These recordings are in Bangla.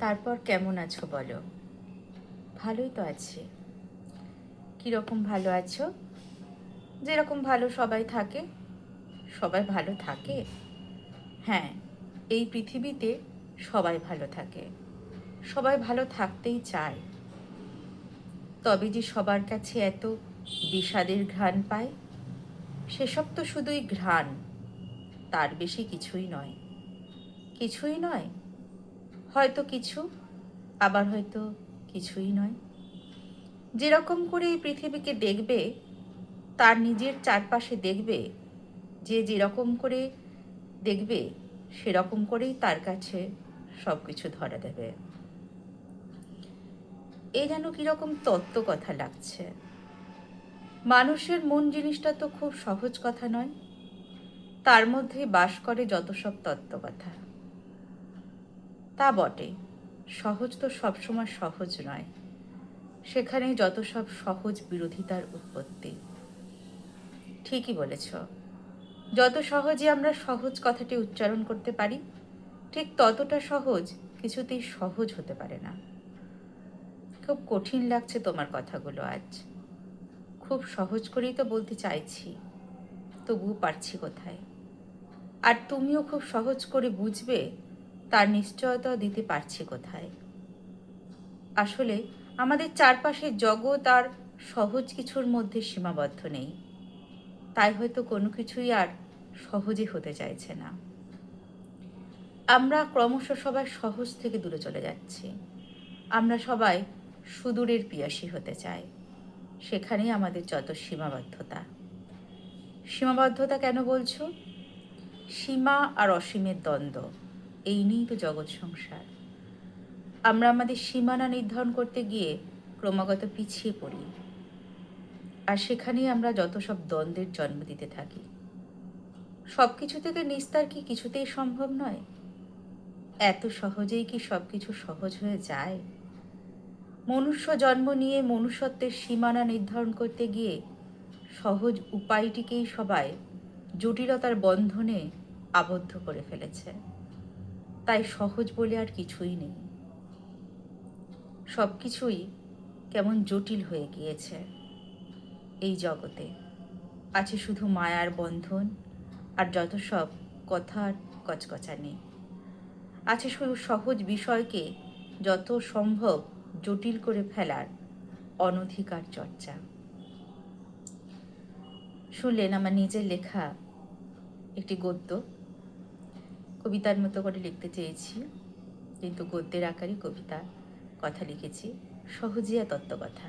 তারপর কেমন আছো বলো? ভালোই তো আছি। কীরকম ভালো আছো? যেরকম ভালো সবাই থাকে, সবাই ভালো থাকে? হ্যাঁ এই পৃথিবীতে সবাই ভালো থাকে। সবাই ভালো থাকতেই চায়। তবে যে সবার কাছে এত বিষাদের ঘ্রাণ পায়, সেসব তো শুধুই ঘ্রাণ। তার বেশি কিছুই নয়। কিছুই নয় হয়তো কিছু, আবার হয়তো কিছুই নয়। যেরকম করে এই পৃথিবীকে দেখবে, তার নিজের চারপাশে দেখবে, যে যেরকম করে দেখবে, সেরকম করেই তার কাছে সব কিছু ধরা দেবে। এ যেন কীরকম তত্ত্ব কথা লাগছে। মানুষের মন জিনিসটা তো খুব সহজ কথা নয়। তার মধ্যে বাস করে যত সব তত্ত্ব কথা তা বটে। সহজ তো সবসময় সহজ নয়। সেখানে যত সব সহজ বিরোধিতার উৎপত্তি। ঠিকই বলেছ। যত সহজে আমরা সহজ কথাটি উচ্চারণ করতে পারি, ঠিক ততটা সহজ কিছুতেই সহজ হতে পারে না। খুব কঠিন লাগছে তোমার কথাগুলো আজ। খুব সহজ করেই তো বলতে চাইছি, তবুও পারছি কোথায়? আর তুমিও খুব সহজ করে বুঝবে তার নিশ্চয়তা দিতে পারছি কোথায়? আসলে আমাদের চারপাশের জগৎ আর সহজ কিছুর মধ্যে সীমাবদ্ধ নেই। তাই হয়তো কোনো কিছুই আর সহজে হতে চাইছে না। আমরা ক্রমশ সবাই সহজ থেকে দূরে চলে যাচ্ছি। আমরা সবাই সুদূরের পিয়াসী হতে চাই। সেখানেই আমাদের যত সীমাবদ্ধতা। সীমাবদ্ধতা কেন বলছো? সীমা আর অসীমের দ্বন্দ্ব। এই নিয়েই তো জগৎ সংসার। আমরা আমাদের সীমানা নির্ধারণ করতে গিয়ে ক্রমাগত পিছিয়ে পড়ি। আর সেখানেই আমরা যত সব দ্বন্দ্বের জন্ম দিতে থাকি। সব কিছু থেকে নিস্তার কি কিছুতেই সম্ভব নয়? এত সহজেই কি সব কিছু সহজ হয়ে যায়? মনুষ্য জন্ম নিয়ে মনুষ্যত্বের সীমানা নির্ধারণ করতে গিয়ে সহজ উপায়টিকেই সবাই জটিলতার বন্ধনে আবদ্ধ করে ফেলেছে। তাই সহজ বলে আর কিছুই নেই। সব কিছুই কেমন জটিল হয়ে গিয়েছে এই জগতে। আছে শুধু মায়ার বন্ধন আর যত সব কথার কচকচানি। আছে শুধু সহজ বিষয়কে যত সম্ভব জটিল করে ফেলার অনধিকার চর্চা। শুনলেন আমার নিজের লেখা একটি গদ্য? কবিতার মতো করে লিখতে চেয়েছি। কিন্তু গদ্যের আকারে কবিতা, কথা লিখেছি, সহজিয়া তত্ত্বকথা।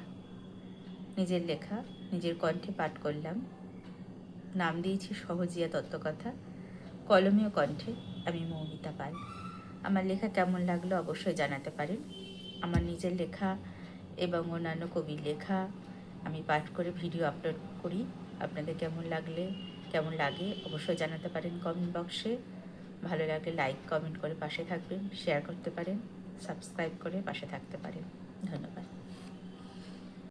নিজের লেখা, নিজের কণ্ঠে পাঠ করলাম। নাম দিয়েছি সহজিয়া তত্ত্বকথা। কলমীয় কণ্ঠে আমি মৌমিতা পাল। আমার লেখা কেমন লাগল অবশ্যই জানাতে পারেন। আমার নিজের লেখা এবং অন্যান্য কবির লেখা আমি পাঠ করে ভিডিও আপলোড করি। আপনাদের কেমন লাগলে, কেমন লাগে অবশ্যই জানাতে পারেন কমেন্ট বক্সে। ভালো লাগলে লাইক কমেন্ট করে পাশে থাকবেন শেয়ার করতে পারেন সাবস্ক্রাইব করে পাশে থাকতে পারেন। ধন্যবাদ।